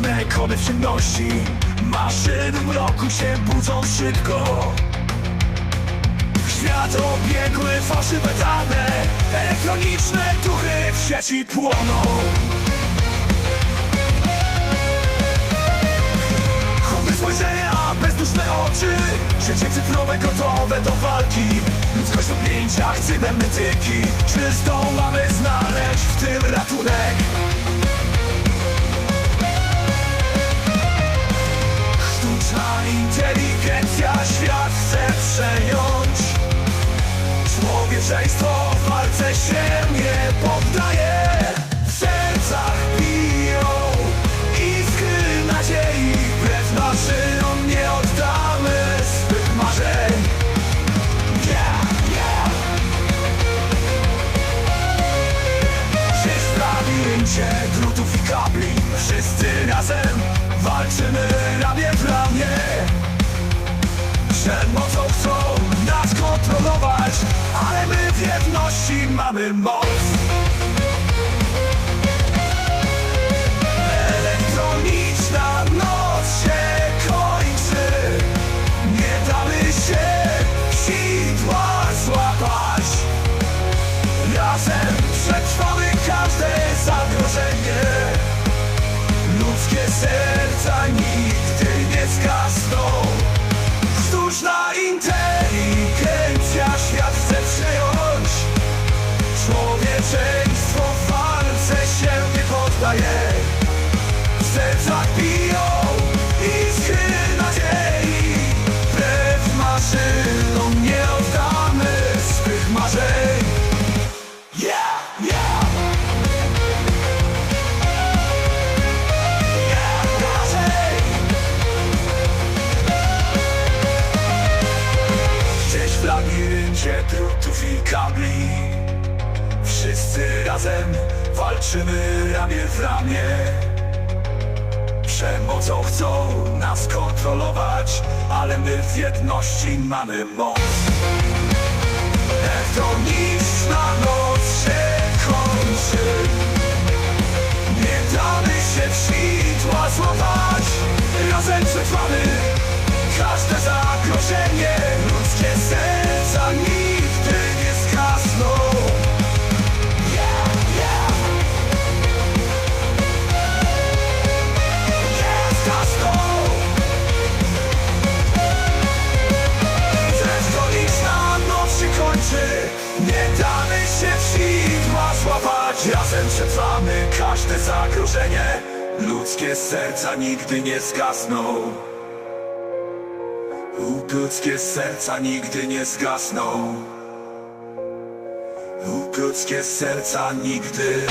Zagubione w ciemności. Maszyny mroku się budzą szybko. Świat obiegły fałszywe dane. Elektroniczne duchy w sieci płoną. Chłodne spojrzenia, bezduszne oczy. Życie cyfrowe gotowe do walki. Ludzkość w objęciach cybernetyki. Czy zdołamy znaleźć w tym ratunek? Walczymy ramię w ramię. Przemocą chcą nas kontrolować Ale my w jedności mamy moc kabli Wszyscy razem walczymy ramię w ramię. Przemocą chcą nas kontrolować Ale my w jedności mamy moc. Elektroniczna noc się kończy Razem przetrwamy każde zagrożenie. Ludzkie serca nigdy nie zgasną. Ludzkie serca nigdy nie zgasną. Ludzkie serca nigdy